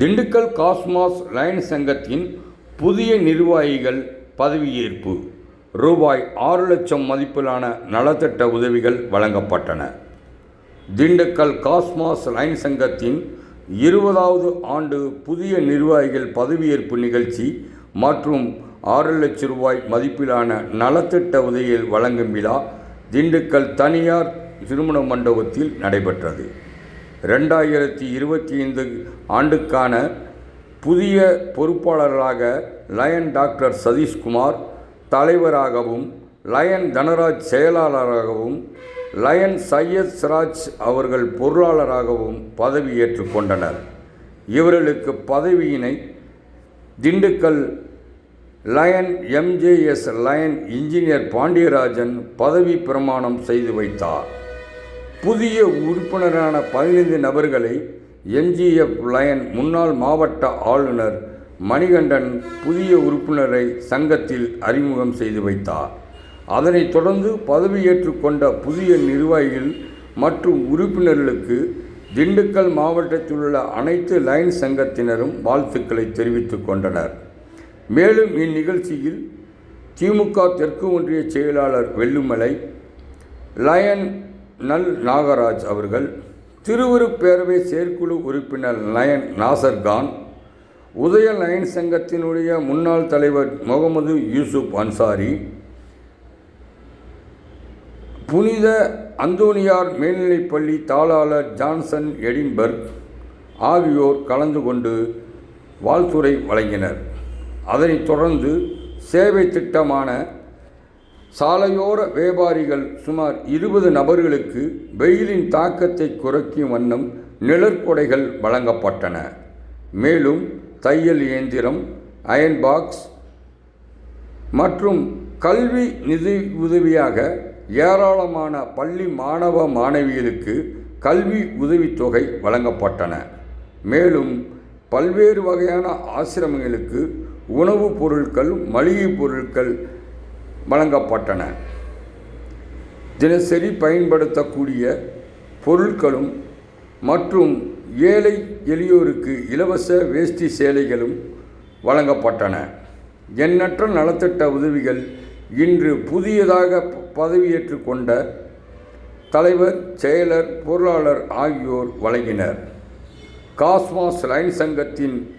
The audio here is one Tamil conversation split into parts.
திண்டுக்கல் காஸ்மாஸ் லயன் சங்கத்தின் புதிய நிர்வாகிகள் பதவியேற்பு. ரூபாய் ஆறு லட்சம் மதிப்பிலான நலத்திட்ட உதவிகள் வழங்கப்பட்டன. திண்டுக்கல் காஸ்மாஸ் லைன் சங்கத்தின் இருபதாவது ஆண்டு புதிய நிர்வாகிகள் பதவியேற்பு நிகழ்ச்சி மற்றும் ஆறு லட்சம் ரூபாய் மதிப்பிலான நலத்திட்ட உதவிகள் வழங்கும் விழா திண்டுக்கல் தனியார் திருமண மண்டபத்தில் நடைபெற்றது. ரெண்டாயிரத்தி இருபத்தி ஐந்து ஆண்டுக்கான புதிய பொறுப்பாளர்களாக லயன் டாக்டர் சதீஷ்குமார் தலைவராகவும் லயன் தனராஜ் செயலாளராகவும் லயன் சையத் சிராஜ் அவர்கள் பொருளாளராகவும் பதவியேற்று கொண்டனர். இவர்களுக்கு பதவியினை Dindigul lion MJS lion engineer Pandiyarajan பதவி பிரமாணம் செய்து வைத்தார். புதிய உறுப்பினரான பதினைந்து நபர்களை எம்ஜிஎஃப் லயன் முன்னாள் மாவட்ட ஆளுநர் மணிகண்டன் புதிய உறுப்பினரை சங்கத்தில் அறிமுகம் செய்து வைத்தார். அதனைத் தொடர்ந்து பதவியேற்றுக் கொண்ட புதிய நிர்வாகிகள் மற்றும் உறுப்பினர்களுக்கு திண்டுக்கல் மாவட்டத்தில் உள்ள அனைத்து லைன் சங்கத்தினரும் வாழ்த்துக்களை தெரிவித்துக் கொண்டனர். மேலும் இந்நிகழ்ச்சியில் திமுக தெற்கு ஒன்றிய செயலாளர் வெள்ளுமலை லயன் நல் நாகராஜ் அவர்கள் திருவுருப்பேரவை செயற்குழு உறுப்பினர் லயன் நாசர்கான் உதய லயன் சங்கத்தினுடைய முன்னாள் தலைவர் முகமது யூசுப் அன்சாரி புனித அந்தோனியார் மேல்நிலைப்பள்ளி தாளாளர் ஜான்சன் எடின்பர்க் ஆகியோர் கலந்து கொண்டு வாழ்த்துரை வழங்கினர். அதனைத் தொடர்ந்து சேவை திட்டமான சாலையோர வியாபாரிகள் சுமார் இருபது நபர்களுக்கு வெயிலின் தாக்கத்தை குறைக்கும் வண்ணம் நிழற்கொடைகள் வழங்கப்பட்டன. மேலும் தையல் இயந்திரம் அயன் பாக்ஸ் மற்றும் கல்வி நிதி உதவியாக ஏராளமான பள்ளி மாணவ மாணவிகளுக்கு கல்வி உதவித்தொகை வழங்கப்பட்டன. மேலும் பல்வேறு வகையான ஆசிரமங்களுக்கு உணவுப் பொருட்கள் மளிகை பொருட்கள் வழங்கப்பட்டன. தினசரி பயன்படுத்தக்கூடிய பொருட்களும் மற்றும் ஏழை எளியோருக்கு இலவச வேஷ்டி சேலைகளும் வழங்கப்பட்டன. எண்ணற்ற நலத்திட்ட உதவிகள் இன்று புதியதாக பதவியேற்று கொண்ட தலைவர் செயலர் பொருளாளர் ஆகியோர் வழங்கினர். காஸ்மாஸ் லைன் சங்கத்தின்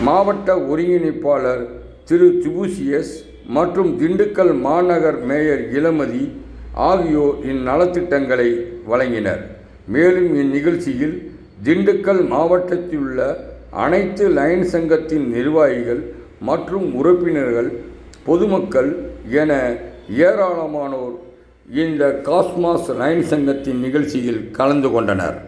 மாவட்ட ஒருங்கிணைப்பாளர் திரு திபுசியஸ் மற்றும் திண்டுக்கல் மாநகர் மேயர் இளமதி ஆகியோர் இந்நலத்திட்டங்களை வழங்கினர். மேலும் இந்நிகழ்ச்சியில் திண்டுக்கல் மாவட்டத்தில் உள்ள அனைத்து லயன் சங்கத்தின் நிர்வாகிகள் மற்றும் உறுப்பினர்கள் பொதுமக்கள் என ஏராளமானோர் இந்த காஸ்மாஸ் லயன் சங்கத்தின் நிகழ்ச்சியில் கலந்து கொண்டனர்.